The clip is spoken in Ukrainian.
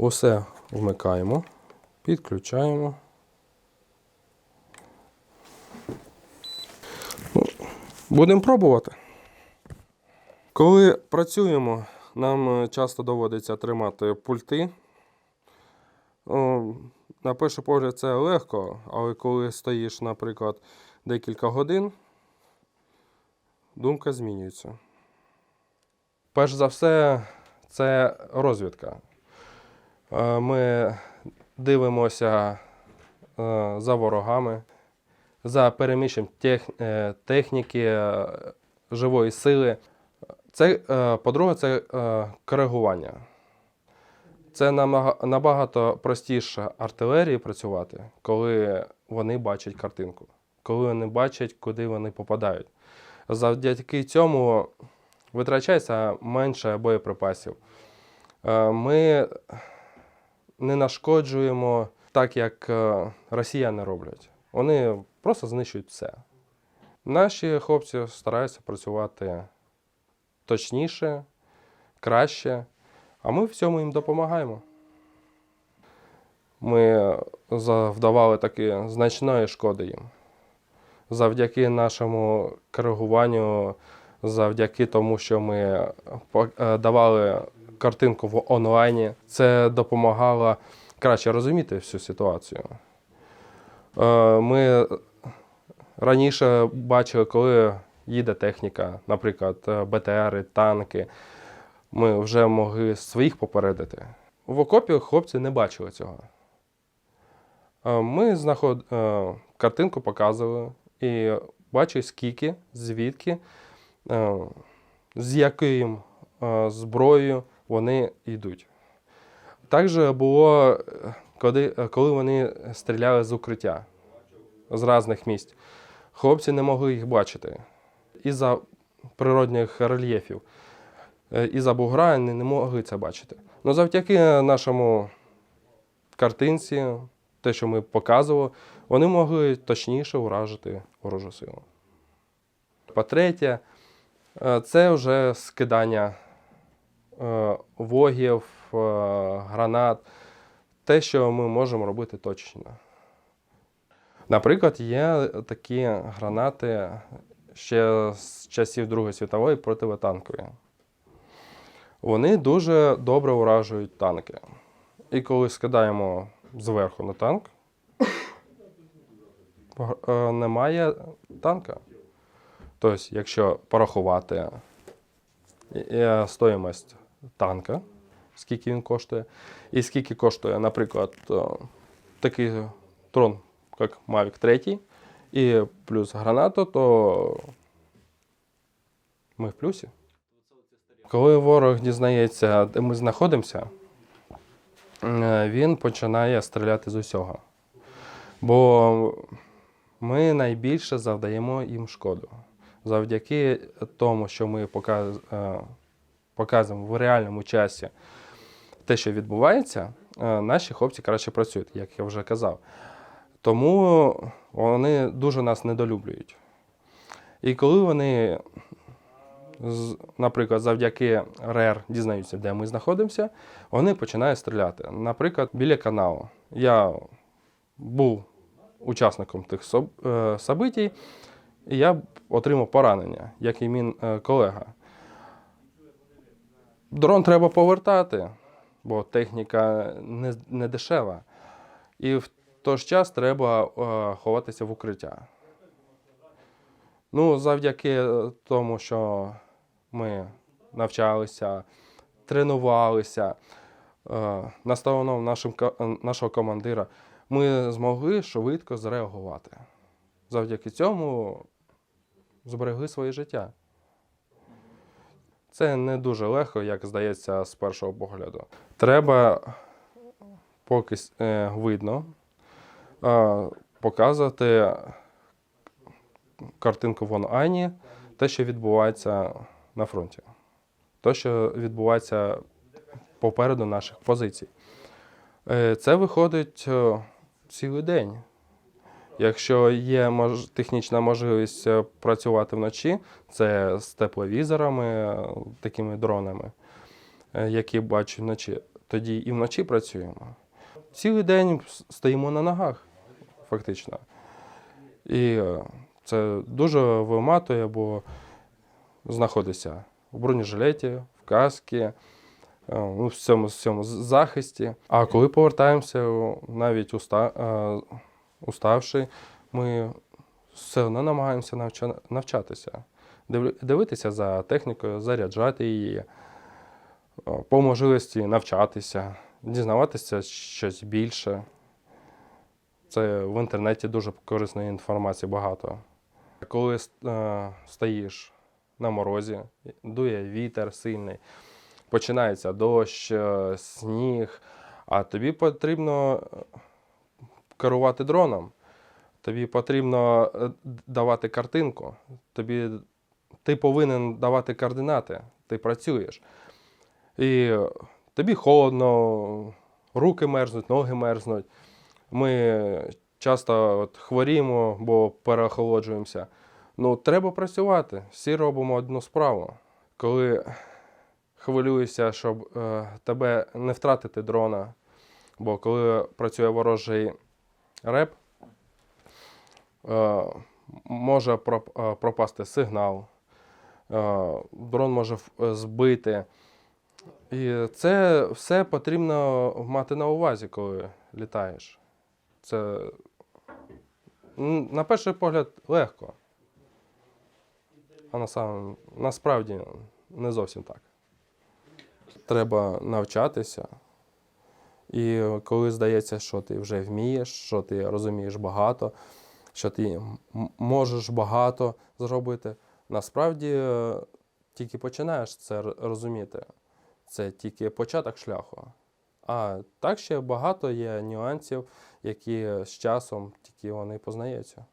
Усе вмикаємо, підключаємо. Ну, Будемо пробувати. Коли працюємо, нам е, часто доводиться тримати пульти. На перший погляд це легко, але коли стоїш, наприклад, декілька годин, думка змінюється. Перш за все, це розвідка. Е, Ми дивимося е, за ворогами, за переміщенням е, техніки, живої сили. Це, по-друге, це коригування. Це набагато простіше артилерії працювати, коли вони бачать картинку, коли вони бачать, куди вони попадають. Завдяки цьому витрачається менше боєприпасів. Ми не нашкоджуємо так, як е, росіяни роблять. Вони просто знищують все. Наші хлопці стараються працювати точніше, краще, а ми в цьому їм допомагаємо. Ми завдавали таки значної шкоди їм. Завдяки нашому коригуванню, завдяки тому, що ми е, давали картинку в онлайні, це допомагало краще розуміти всю ситуацію. Е, Ми раніше бачили, коли їде техніка, наприклад, е, БТРи, танки. Ми вже могли своїх попередити. В окопі хлопці не бачили цього. Е, Ми знаход... картинку показували і бачили, скільки, звідки, з е, зброєю вони йдуть. Також було, е, коли, е, вони стріляли з укриття з різних місць. Хлопці не могли їх бачити із-за природних рельєфів. Е, Із-за бугра вони не могли це бачити. Ну, завдяки нашому картинці, те, що ми показували, вони могли точніше уражити ворожу силу. По-третє, це вже скидання вогів, е, гранат, те, що ми можемо робити точно. Наприклад, є такі гранати ще з часів Другої світової противотанкові. Вони дуже добре уражують танки. І коли скидаємо зверху на танк, е, немає танка. Тобто, якщо порахувати е, стоїмость танка, скільки він коштує, і скільки коштує, наприклад, е, такий трон, як Mavic 3, і плюс гранату, то ми в плюсі. Коли ворог дізнається, де ми знаходимося, е, він починає стріляти з усього. Бо ми найбільше завдаємо їм шкоду. Завдяки тому, що ми показ, е, показуємо в реальному часі те, що відбувається, е, наші хлопці краще працюють, як я вже казав. Тому вони дуже нас недолюблюють. І коли вони, наприклад, завдяки РЕР дізнаються, де ми знаходимося, вони починають стріляти. Наприклад, біля каналу. Я був учасником тих е, событій, і я отримав поранення, як і мій е, колега. Дрон треба повертати, бо техніка не, не дешева. І в той ж час треба е, ховатися в укриття. Ну, завдяки тому, що ми навчалися, тренувалися, е, наставленням нашим, нашого командира, ми змогли швидко зреагувати. Завдяки цьому зберегли своє життя. Це не дуже легко, як здається, з першого погляду. Треба, поки е, видно, е, показувати картинку в онлайні, те, що відбувається на фронті, те, що відбувається попереду наших позицій. Е, Це виходить цілий день. Якщо є мож... технічна можливість е, працювати вночі, це з тепловізорами, е, такими дронами, е, які бачать вночі, тоді і вночі працюємо. Цілий день стоїмо на ногах, фактично. І це дуже виматує, бо знаходишся в бронежилеті, в каскі, е, ну, в цьому, в цьому захисті. А коли повертаємося, навіть уста, е, уставши, ми все одно намагаємося навча, навчатися, дивитися за технікою, заряджати її, е, по можливості навчатися, дізнаватися щось більше. Це в інтернеті дуже корисної інформації багато. Коли е, стоїш на морозі, дує вітер сильний, починається дощ, е, сніг, а тобі потрібно керувати дроном. Тобі потрібно е, давати картинку. Тобі, ти повинен давати координати, ти працюєш. І тобі холодно, руки мерзнуть, ноги мерзнуть. Ми часто от хворіємо, бо переохолоджуємося. Ну, треба працювати. Всі робимо одну справу. Коли хвилюєшся, щоб е, тебе не втратити дрона, бо коли працює ворожий реп, е, може е, пропасти сигнал, е, дрон може збити. І це все потрібно мати на увазі, коли літаєш. Це на перший погляд легко. А на сам, насправді не зовсім так. Треба навчатися. І коли здається, що ти вже вмієш, що ти розумієш багато, що ти можеш багато зробити, насправді е, тільки починаєш це розуміти. Це тільки початок шляху. А так ще багато є нюансів, які з часом тільки вони познаються.